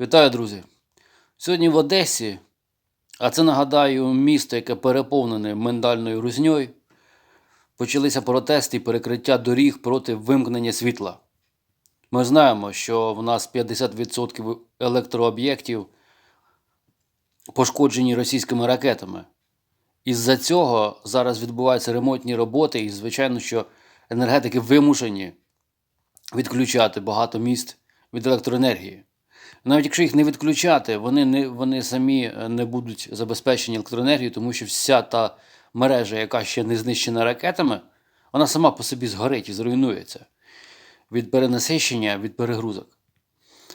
Вітаю, друзі! Сьогодні в Одесі, а це нагадаю місто, яке переповнене мендальною рузньою, почалися протести і перекриття доріг проти вимкнення світла. Ми знаємо, що в нас 50% електрооб'єктів пошкоджені російськими ракетами. Із-за цього зараз відбуваються ремонтні роботи, і, звичайно, що енергетики вимушені відключати багато міст від електроенергії. Навіть якщо їх не відключати, вони, не, вони самі е, не будуть забезпечені електроенергією, тому що вся та мережа, яка ще не знищена ракетами, вона сама по собі згорить і зруйнується від перенасищення, від перегрузок.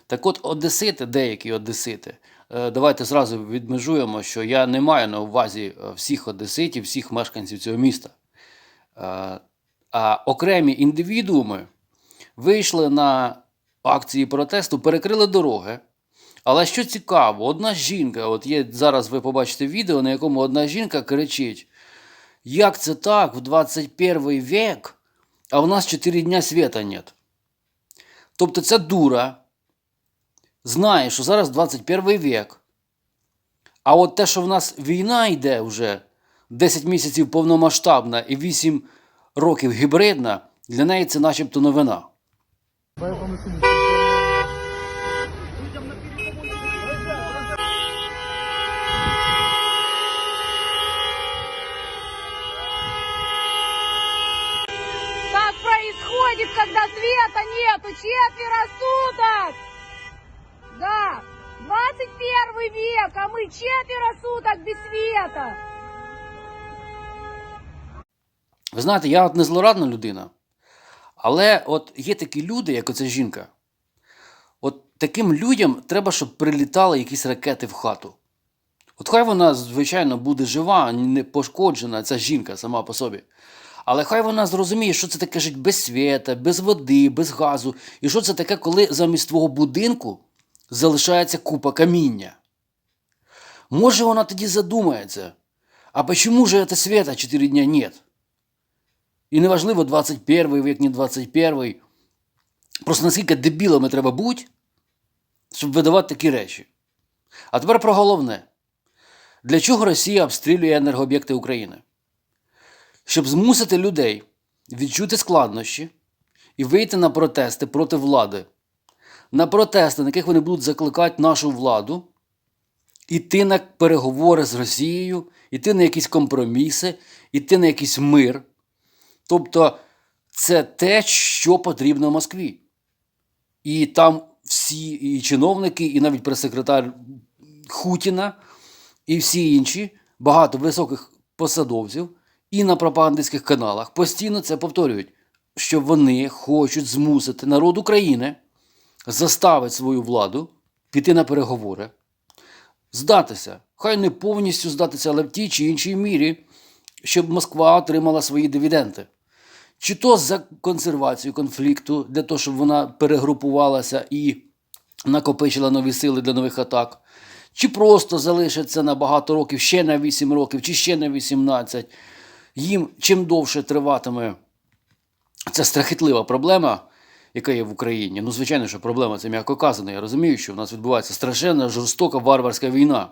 Так от, одесити, деякі одесити, е, давайте зразу відмежуємо, що я не маю на увазі е, всіх одеситів, всіх мешканців цього міста. А окремі індивідууми вийшли на акції протесту, перекрили дороги. Але що цікаво, одна жінка, от є зараз ви побачите відео, на якому одна жінка кричить: Як це так в 21 век, а в нас 4 дня світа нет. Тобто ця дура знає, що зараз 21 век. А от те, що в нас війна йде вже 10 місяців повномасштабна і 8 років гібридна, для неї це начебто новина. Поэтому. Как происходит, когда света нету? Четверо суток! Да, 21 век, а мы четверо суток без света! Ви знаєте, я от не злорадна людина, але от є такі люди, як оця жінка. От таким людям треба, щоб прилітали якісь ракети в хату. От хай вона, звичайно, буде жива, не пошкоджена, ця жінка сама по собі. Але хай вона зрозуміє, що це таке жить без світа, без води, без газу. І що це таке, коли замість твого будинку залишається купа каміння. Може, вона тоді задумається, а почему же это света 4 дня нет? І неважливо 21 век, не 21. Просто наскільки дебілами треба бути, щоб видавати такі речі. А тепер про головне. Для чого Росія обстрілює енергооб'єкти України? Щоб змусити людей відчути складнощі і вийти на протести проти влади. На протести, на яких вони будуть закликати нашу владу, іти на переговори з Росією, іти на якісь компроміси, іти на якийсь мир. Тобто це те, що потрібно Москві. І там всі і чиновники, і навіть прес-секретар Хутіна, і всі інші, багато високих посадовців, і на пропагандистських каналах постійно це повторюють, що вони хочуть змусити народ України заставити свою владу піти на переговори, здатися, хай не повністю здатися, але в тій чи іншій мірі, щоб Москва отримала свої дивіденди. Чи то за консервацію конфлікту, для того, щоб вона перегрупувалася і накопичила нові сили для нових атак, чи просто залишиться на багато років, ще на 8 років, чи ще на 18. Їм чим довше триватиме ця страхітлива проблема, яка є в Україні. Ну, звичайно, що проблема це м'яко казано. Я розумію, що в нас відбувається страшенна, жорстока варварська війна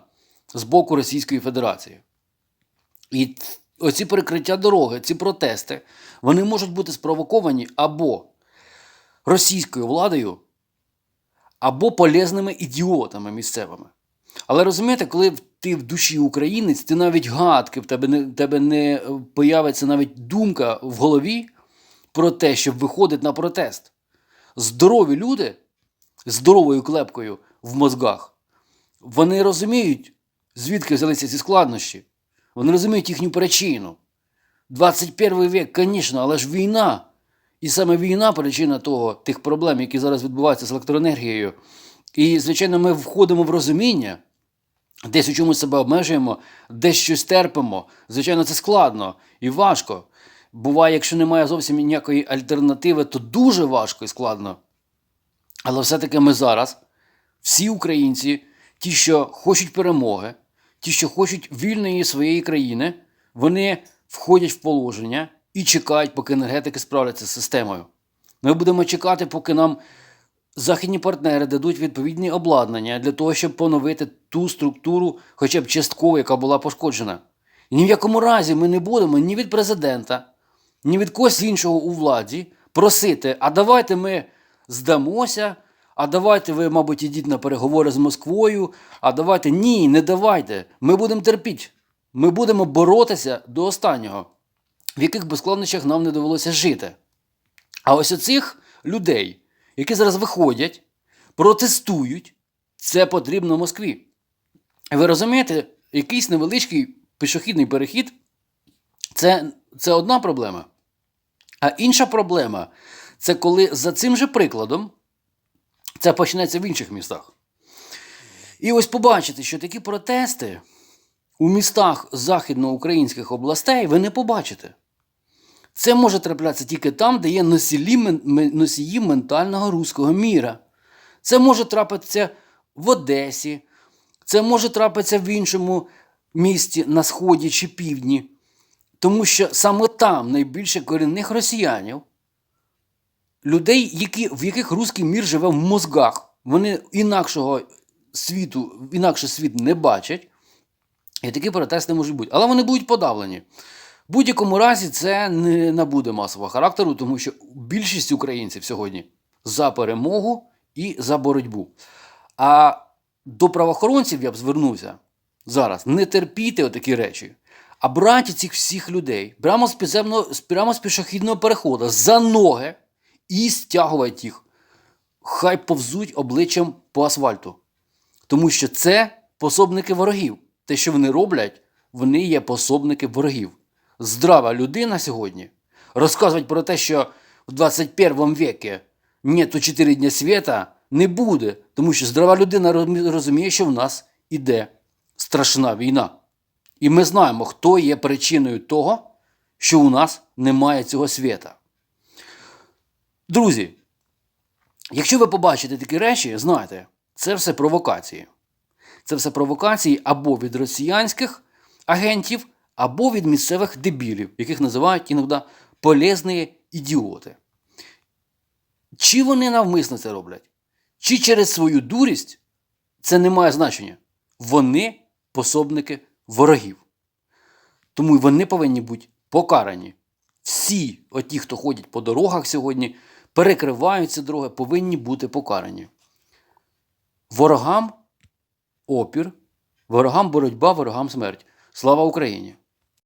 з боку Російської Федерації. І оці перекриття дороги, ці протести, вони можуть бути спровоковані або російською владою, або полезними ідіотами місцевими. Але розумієте, коли ти в душі українець, ти навіть гадки, в тебе не, тебе не е, появиться навіть думка в голові про те, щоб виходити на протест. Здорові люди з здоровою клепкою в мозгах, вони розуміють, звідки взялися ці складнощі. Вони розуміють їхню причину. 21 век, звісно, але ж війна. І саме війна причина того, тих проблем, які зараз відбуваються з електроенергією. І, звичайно, ми входимо в розуміння, десь у чомусь себе обмежуємо, десь щось терпимо. Звичайно, це складно і важко. Буває, якщо немає зовсім ніякої альтернативи, то дуже важко і складно. Але все-таки ми зараз, всі українці, ті, що хочуть перемоги, ті, що хочуть вільної своєї країни, вони входять в положення і чекають, поки енергетики справляться з системою. Ми будемо чекати, поки нам західні партнери дадуть відповідні обладнання для того, щоб поновити ту структуру, хоча б частково, яка була пошкоджена. І ні в якому разі ми не будемо ні від президента, ні від когось іншого у владі просити, а давайте ми здамося, а давайте ви, мабуть, ідіть на переговори з Москвою, а давайте ні, не давайте. Ми будемо терпіти. Ми будемо боротися до останнього, в яких би складнощах нам не довелося жити. А ось оцих людей, які зараз виходять, протестують, це потрібно Москві. Ви розумієте, якийсь невеличкий пішохідний перехід це, це одна проблема. А інша проблема це коли за цим же прикладом це почнеться в інших містах. І ось побачите, що такі протести у містах західноукраїнських областей ви не побачите. Це може траплятися тільки там, де є носії, ментального руського міра. Це може трапитися в Одесі, це може трапитися в іншому місті на сході чи півдні. Тому що саме там найбільше корінних росіянів, людей, які, в яких руський мір живе в мозгах, вони інакшого світу, інакше світ не бачать. І такі протести можуть бути. Але вони будуть подавлені. В будь-якому разі це не набуде масового характеру, тому що більшість українців сьогодні за перемогу і за боротьбу. А до правоохоронців я б звернувся зараз не терпіти отакі речі, а брати цих всіх людей прямо з підземного, прямо з пішохідного переходу за ноги і стягувати їх. Хай повзуть обличчям по асфальту. Тому що це пособники ворогів. Те, що вони роблять, вони є пособники ворогів. Здрава людина сьогодні розказувати про те, що в 21 векі нету 4 дня світа, не буде, тому що здрава людина розуміє, що в нас іде страшна війна. І ми знаємо, хто є причиною того, що у нас немає цього світа. Друзі, якщо ви побачите такі речі, знайте, це все провокації. Це все провокації або від росіянських агентів, або від місцевих дебілів, яких називають іноді полезні ідіоти. Чи вони навмисно це роблять, чи через свою дурість, це не має значення. Вони пособники ворогів. Тому вони повинні бути покарані. Всі, оті, хто ходять по дорогах сьогодні, перекривають ці дороги, повинні бути покарані. Ворогам опір, ворогам боротьба, ворогам смерть. Слава Україні!